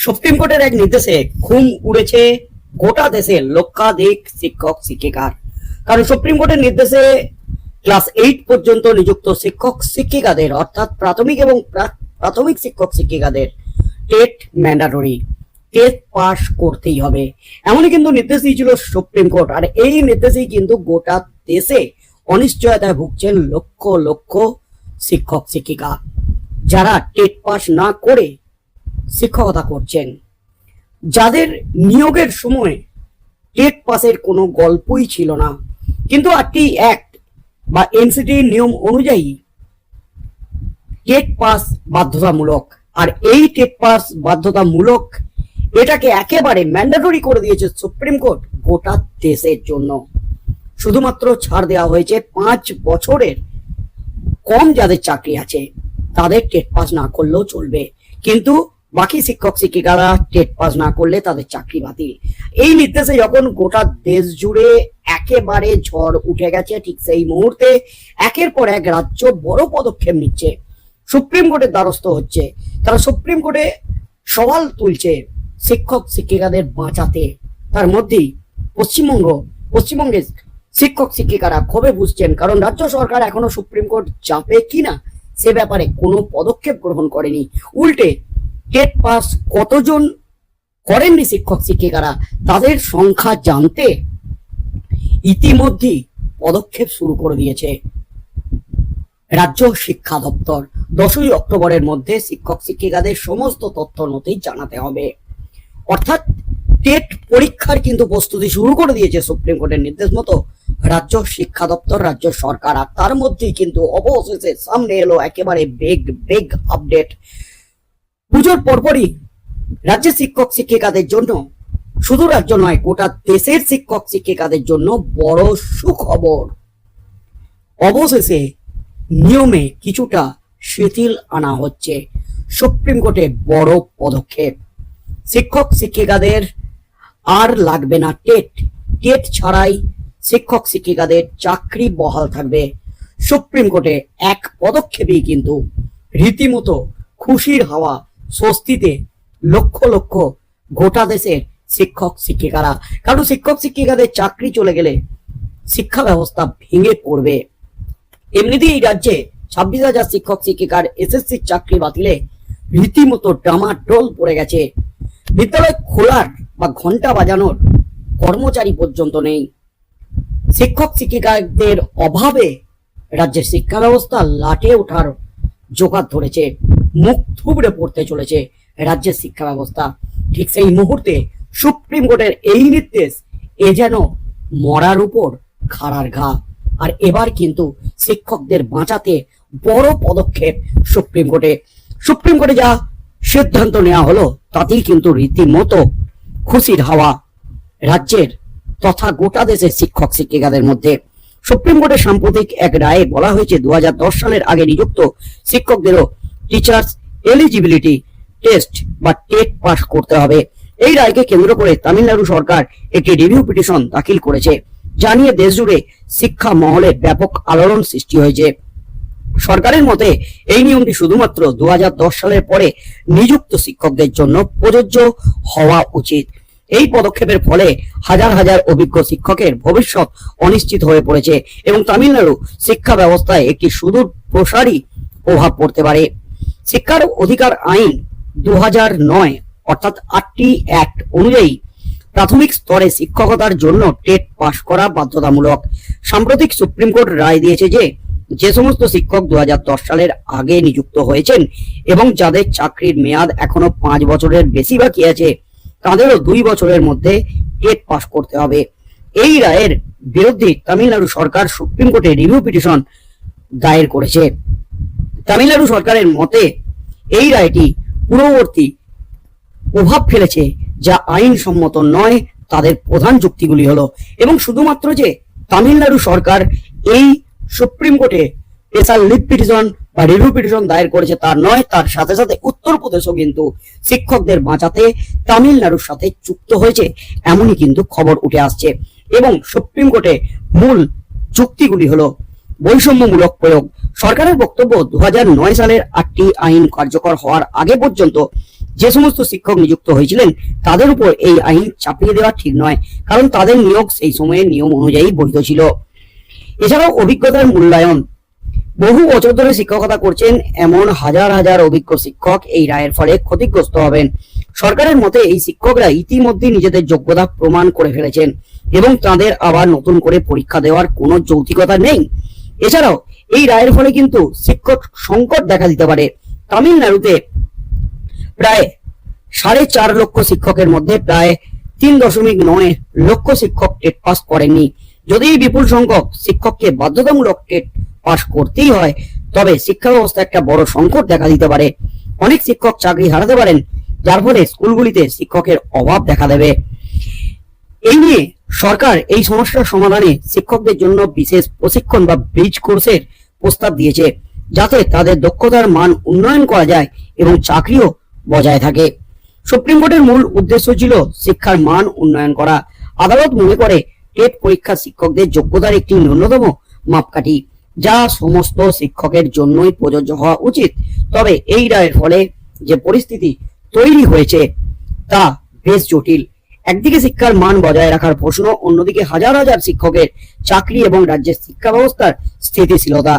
Supreme কোর্টের এক নির্দেশে ঘুম উড়েছে গোটা দেশে লক্ষাধিক শিক্ষক, শিক্ষিকার। কারণ সুপ্রিম কোর্টের নির্দেশে ক্লাস এইট পর্যন্ত নিযুক্ত শিক্ষক, শিক্ষিকাদের, অর্থাৎ প্রাথমিক এবং প্রা- প্রাথমিক শিক্ষক, শিক্ষিকাদের টেট ম্যান্ডাটরি। টেট পাস করতেই হবে। এমনই কিন্তু নির্দেশ দিয়েছিল সুপ্রিম কোর্ট। আর এই নির্দেশেই কিন্তু গোটা দেশে অনিশ্চয়তায় ভুগছেন লক্ষ লক্ষ শিক্ষক, শিক্ষিকা। যারা টেট পাস না করে শিক্ষকতা করছেন। যাদের নিয়োগের সময় টেট পাসের কোনো গল্পই ছিল না, কিন্তু আরটি অ্যাক্ট বা এনসিটির নিয়ম অনুযায়ী টেট পাস বাধ্যতামূলক, আর এই টেট পাস বাধ্যতামূলক এটাকে একেবারে ম্যান্ডেটরি করে দিয়েছে সুপ্রিম কোর্ট গোটা দেশের জন্য। শুধুমাত্র ছাড় দেওয়া হয়েছে পাঁচ বছরের। কম যাদের চাকরি আছে, তাদের টেট পাস না করলেও চলবে। কিন্তু বাকি শিক্ষক শিক্ষিকারা টেট পাস না করলে তাদের চাকরি বাতিল। এই নির্দেশে যখন গোটা দেশ জুড়ে একেবারে ঝড় উঠে গেছে ঠিক সেই মুহূর্তে একের পর এক রাজ্য বড় পদক্ষেপ নিচ্ছে। সুপ্রিম কোর্টের দ্বারস্থ হচ্ছে। তারা সুপ্রিম কোর্টে সওয়াল তুলছে শিক্ষক শিক্ষিকাদের বাঁচাতে। তার মধ্যেই পশ্চিমবঙ্গ, পশ্চিমবঙ্গের শিক্ষক শিক্ষিকারা ক্ষোভে বুঝছেন কারণ রাজ্য সরকার এখনও সুপ্রিম কোর্ট চাপে কিনা সে ব্যাপারে কোনো পদক্ষেপ গ্রহণ করেনি। উল্টে টেট পাস কতজন করেননি শিক্ষক, শিক্ষিকারা? তাদের সংখ্যা জানতে ইতিমধ্যেই পদক্ষেপ শুরু করে দিয়েছে রাজ্য শিক্ষা দপ্তর। দশই অক্টোবরের মধ্যে শিক্ষক, শিক্ষিকাদের সমস্ত তথ্য নথি জানাতে হবে। অর্থাৎ টেট পরীক্ষার কিন্তু প্রস্তুতি শুরু করে দিয়েছে সুপ্রিম কোর্টের নির্দেশ মতো। রাজ্য শিক্ষা দপ্তর, রাজ্য সরকার, আর তার মধ্যেই কিন্তু অবশেষে সামনে এলো একেবারে বেগ বেগ আপডেট পুজোর পরপরই রাজ্যের শিক্ষক শিক্ষিকাদের জন্য, শুধু রাজ্য নয়, গোটা দেশের শিক্ষক শিক্ষিকাদের জন্য বড় সুখবর। অবশেষে নিয়মে কিছুটা শিথিল আনা হচ্ছে সুপ্রিম কোর্টে বড় পদক্ষেপ। শিক্ষক শিক্ষিকাদের আর লাগবে না টেট। টেট ছাড়াই শিক্ষক শিক্ষিকাদের চাকরি বহাল থাকবে। সুপ্রিম কোর্টে এক পদক্ষেপেই কিন্তু রীতিমতো খুশির হাওয়া স্বস্তিতে লক্ষ লক্ষ গোটা দেশের শিক্ষক শিক্ষিকারা। কারণ শিক্ষক শিক্ষিকাদের চাকরি চলে গেলে শিক্ষা ব্যবস্থা ভেঙে পড়বে। এমনিতেই এই রাজ্যে ছাব্বিশ হাজার শিক্ষক শিক্ষিকার এসএসসি চাকরি বাতিলে রীতিমতো ডামাডোল পড়ে গেছে। বিদ্যালয় খোলার বা ঘণ্টা বাজানোর কর্মচারী পর্যন্ত নেই। শিক্ষক শিক্ষিকাদের অভাবে রাজ্যের শিক্ষা ব্যবস্থা লাটে ওঠার জোগাড় ধরেছে। মুখ থুবড়ে পড়তে চলেছে রাজ্যের শিক্ষা ব্যবস্থা। ঠিক সেই মুহূর্তে সুপ্রিম কোর্টের এই নির্দেশ, এ যেন মরার উপর খাড়ার ঘা। আর এবার কিন্তু শিক্ষকদের বাঁচাতে বড় পদক্ষেপ সুপ্রিম কোর্টে। সুপ্রিম কোর্টে যা সিদ্ধান্ত নেওয়া হলো, তাতেই কিন্তু রীতিমতো খুশির হাওয়া রাজ্যের তথা গোটা দেশের শিক্ষক শিক্ষিকাদের মধ্যে। সুপ্রিম কোর্টের সাম্প্রতিক এক রায়ে বলা হয়েছে দু হাজার দশ সালের আগে নিযুক্ত শিক্ষকদেরও টিচার্স এলিজিবিলিটি টেস্ট বা টেট পাস করতে হবে। এই রায়কে কেন্দ্র করে তামিলনাড়ু সরকার একটি রিভিউ পিটিশন দাখিল করেছে। জানিয়ে দেশ জুড়ে শিক্ষা মহলে ব্যাপক আলোড়ন সৃষ্টি হয়েছে। সরকারের মতে এই নিয়মটি শুধুমাত্র দু হাজার দশ সালের পরে নিযুক্ত শিক্ষকদের জন্য প্রযোজ্য হওয়া উচিত। এই পদক্ষেপের ফলে হাজার হাজার অভিজ্ঞ শিক্ষকের ভবিষ্যৎ অনিশ্চিত হয়ে পড়েছে এবং তামিলনাড়ু শিক্ষা ব্যবস্থায় একটি সুদূর প্রসারী প্রভাব পড়তে পারে। শিক্ষার অধিকার আইন দু নয়, অর্থাৎ আটটি অ্যাক্ট অনুযায়ী প্রাথমিক স্তরে শিক্ষকতার জন্য টেট পাশ করা বাধ্যতামূলক। সাম্প্রতিক সুপ্রিম কোর্ট রায় দিয়েছে যে যে সমস্ত শিক্ষক দু সালের আগে নিযুক্ত হয়েছেন এবং যাদের চাকরির মেয়াদ এখনও পাঁচ বছরের বেশি বাকি আছে, তাদেরও দুই বছরের মধ্যে টেট পাশ করতে হবে। এই রায়ের বিরুদ্ধে তামিলনাড়ু সরকার সুপ্রিম কোর্টে রিভিউ পিটিশন দায়ের করেছে। তামিলনাড়ু সরকারের মতে এই রায়টি পূর্ববর্তী প্রভাব ফেলেছে, যা আইনসম্মত নয়, তাদের প্রধান যুক্তিগুলি হলো, এবং শুধুমাত্র যে তামিলনাড়ু সরকার এই সুপ্রিম কোর্টে স্পেশাল লিভ পিটিশন বা রিভিউ পিটিশন দায়ের করেছে তার নয়, তার সাথে সাথে উত্তরপ্রদেশও কিন্তু শিক্ষকদের বাঁচাতে তামিলনাড়ুর সাথে যুক্ত হয়েছে, এমনই কিন্তু খবর উঠে আসছে। এবং সুপ্রিম কোর্টে মূল যুক্তিগুলি হলো বৈষম্যমূলক প্রয়োগ। সরকারের বক্তব্য দু হাজার নয় সালের আটটি আইন কার্যকর হওয়ার আগে পর্যন্ত যে সমস্ত শিক্ষক নিযুক্ত হয়েছিলেন, তাদের উপর এই আইন চাপিয়ে দেওয়া ঠিক নয়, কারণ তাদের নিয়োগ সেই সময়ের নিয়ম অনুযায়ী বৈধ ছিল। এছাড়াও অভিজ্ঞতার মূল্যায়ন। বহু বছর ধরে শিক্ষকতা করছেন এমন হাজার হাজার অভিজ্ঞ শিক্ষক এই রায়ের ফলে ক্ষতিগ্রস্ত হবেন। সরকারের মতে এই শিক্ষকরা ইতিমধ্যে নিজেদের যোগ্যতা প্রমাণ করে ফেলেছেন এবং তাদের আবার নতুন করে পরীক্ষা দেওয়ার কোনো যৌক্তিকতা নেই। এছাড়াও, এই রায়ের ফলে কিন্তু শিক্ষক সংকট দেখা দিতে পারে। তামিলনাড়ুতে প্রায় সাড়ে চার লক্ষ শিক্ষকের মধ্যে প্রায় তিন দশমিক নয় লক্ষ শিক্ষক টেট পাস করেননি। যদি বিপুল সংখ্যক শিক্ষককে বাধ্যতামূলক টেট পাস করতেই হয়, তবে শিক্ষা ব্যবস্থা একটা বড় সংকট দেখা দিতে পারে। অনেক শিক্ষক চাকরি হারাতে পারেন, যার ফলে স্কুলগুলিতে শিক্ষকের অভাব দেখা দেবে। এই নিয়ে সরকার এই সমস্যার সমাধানে শিক্ষকদের জন্য বিশেষ প্রশিক্ষণ বা ব্রিজ কোর্সের প্রস্তাব দিয়েছে, যাতে তাদের দক্ষতার মান উন্নয়ন করা যায় এবং চাকরিও বজায় থাকে। সুপ্রিম কোর্টের মূল উদ্দেশ্য ছিল শিক্ষার মান উন্নয়ন করা। আদালত মনে করে টেট পরীক্ষা শিক্ষকদের যোগ্যতার একটি ন্যূনতম মাপকাঠি, যা সমস্ত শিক্ষকের জন্যই প্রযোজ্য হওয়া উচিত। তবে এই রায়ের ফলে যে পরিস্থিতি তৈরি হয়েছে, তা বেশ জটিল। একদিকে শিক্ষার মান বজায় রাখার প্রশ্ন, অন্যদিকে হাজার হাজার শিক্ষকের চাকরি এবং রাজ্যের শিক্ষা ব্যবস্থার স্থিতিশীলতা।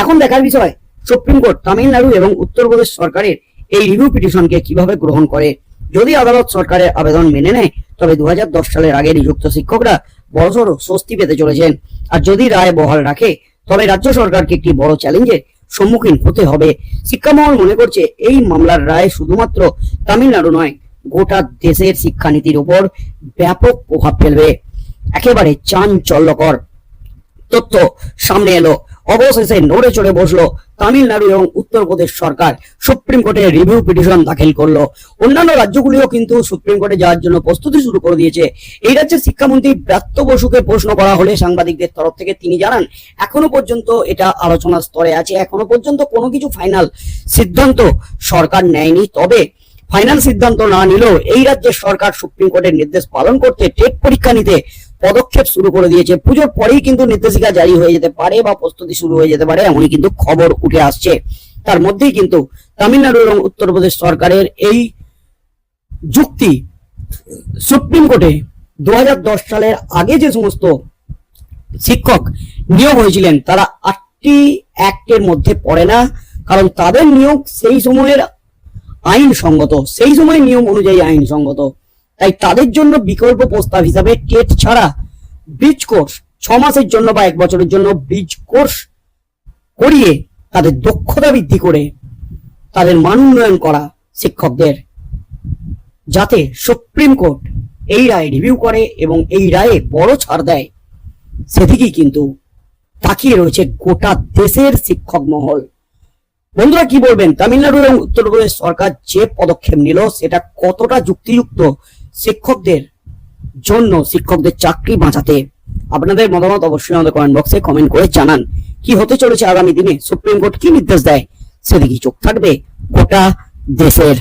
এখন দেখার বিষয়, সুপ্রিম কোর্ট তামিলনাড়ু এবং উত্তরপ্রদেশ সরকারের এই রিভিউ পিটিশনকে কীভাবে গ্রহণ করে? যদি আদালত সরকারের আবেদন মেনে নেয়, তবে দু হাজার দশ সালের আগে নিযুক্ত শিক্ষকরা বড়সড় স্বস্তি পেতে চলেছেন। আর যদি রায় বহাল রাখে, তবে রাজ্য সরকারকে একটি বড় চ্যালেঞ্জের সম্মুখীন হতে হবে। শিক্ষামহল মনে করছে, এই মামলার রায় শুধুমাত্র তামিলনাড়ু নয় গোটা দেশের শিক্ষানীতির উপর ব্যাপক প্রভাব ফেলবে। একেবারে চাঞ্চল্যকর তথ্য সামনে এলো। অবশেষে নড়ে চড়ে বসল তামিলনাড়ু এবং উত্তরপ্রদেশ সরকার। সুপ্রিম কোর্টে রিভিউ পিটিশন দাখিল করল। অন্যান্য রাজ্যগুলিও কিন্তু সুপ্রিম কোর্টে যাওয়ার জন্য প্রস্তুতি শুরু করে দিয়েছে। এই রাজ্যের শিক্ষামন্ত্রী ব্রাত্য বসুকে প্রশ্ন করা হলে সাংবাদিকদের তরফ থেকে তিনি জানান, এখনও পর্যন্ত এটা আলোচনার স্তরে আছে। এখনও পর্যন্ত কোনো কিছু ফাইনাল সিদ্ধান্ত সরকার নেয়নি। তবে ফাইনাল সিদ্ধান্ত না নিলেও এই রাজ্যের সরকার সুপ্রিম কোর্টের নির্দেশ পালন করতে টেট পরীক্ষা নিতে পদক্ষেপ শুরু করে দিয়েছে। পুজোর পরেই কিন্তু নির্দেশিকা জারি হয়ে যেতে পারে বা প্রস্তুতি শুরু হয়ে যেতে পারে, এমনই কিন্তু খবর উঠে আসছে। তার মধ্যেই কিন্তু তামিলনাড়ু এবং উত্তরপ্রদেশ সরকারের এই যুক্তি সুপ্রিম কোর্টে দু হাজার দশ সালের আগে যে সমস্ত শিক্ষক নিয়োগ হয়েছিলেন, তারা আটটি অ্যাক্টের মধ্যে পড়ে না। কারণ তাদের নিয়োগ সেই সময়ের আইনসঙ্গত, সেই সময় নিয়ম অনুযায়ী আইনসঙ্গত। তাই তাদের জন্য বিকল্প প্রস্তাব হিসাবে টেট ছাড়া ব্রিজ কোর্স ছ মাসের জন্য বা এক বছরের জন্য ব্রিজ কোর্স করিয়ে তাদের দক্ষতা বৃদ্ধি করে তাদের মান উন্নয়ন করা শিক্ষকদের, যাতে সুপ্রিম কোর্ট এই রায় রিভিউ করে এবং এই রায়ে বড় ছাড় দেয়, সেদিকেই কিন্তু তাকিয়ে রয়েছে গোটা দেশের শিক্ষক মহল। বন্ধুরা কি বলবেন? তামিলনাড়ু এবং উত্তরপ্রদেশ সরকার যে পদক্ষেপ নিল, সেটা কতটা যুক্তিযুক্ত শিক্ষকদের জন্য, শিক্ষকদের চাকরি বাঁচাতে? আপনাদের মতামত অবশ্যই আমাদের কমেন্ট বক্সে কমেন্ট করে জানান। কি হতে চলেছে আগামী দিনে? সুপ্রিম কোর্ট কি নির্দেশ দেয়? সেদিকে চোখ থাকবে গোটা দেশের